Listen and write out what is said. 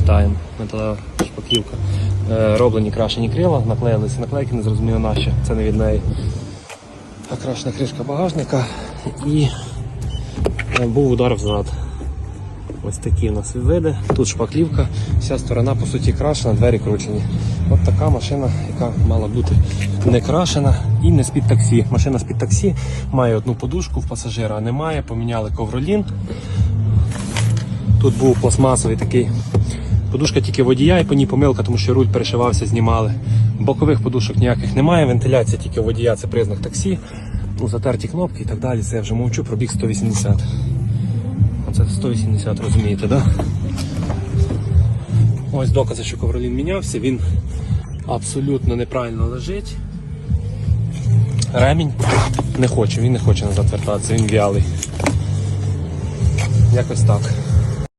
читаємо. Металева шпаклівка. Е, роблені крашені крила, наклеїлися наклейки, не зрозуміло наші. Це не від неї. Окрашена кришка багажника і е, був удар взад. Ось такі у нас види. Тут шпаклівка, вся сторона по суті крашена, двері кручені. От така машина, яка мала бути не крашена і не з-під таксі. Машина з-під таксі має одну подушку, в пасажира немає, поміняли ковролін. Тут був пластмасовий такий. Подушка тільки водія і по ній помилка, тому що руль перешивався, знімали. Бокових подушок ніяких немає, вентиляція тільки водія, це признак таксі. Ну, затерті кнопки і так далі. Це я вже мовчу, пробіг 180. Оце 180, розумієте? Да? Ось докази, що ковролін мінявся, він абсолютно неправильно лежить. Ремінь не хоче, він не хоче назад вертатися, він в'ялий. Якось так.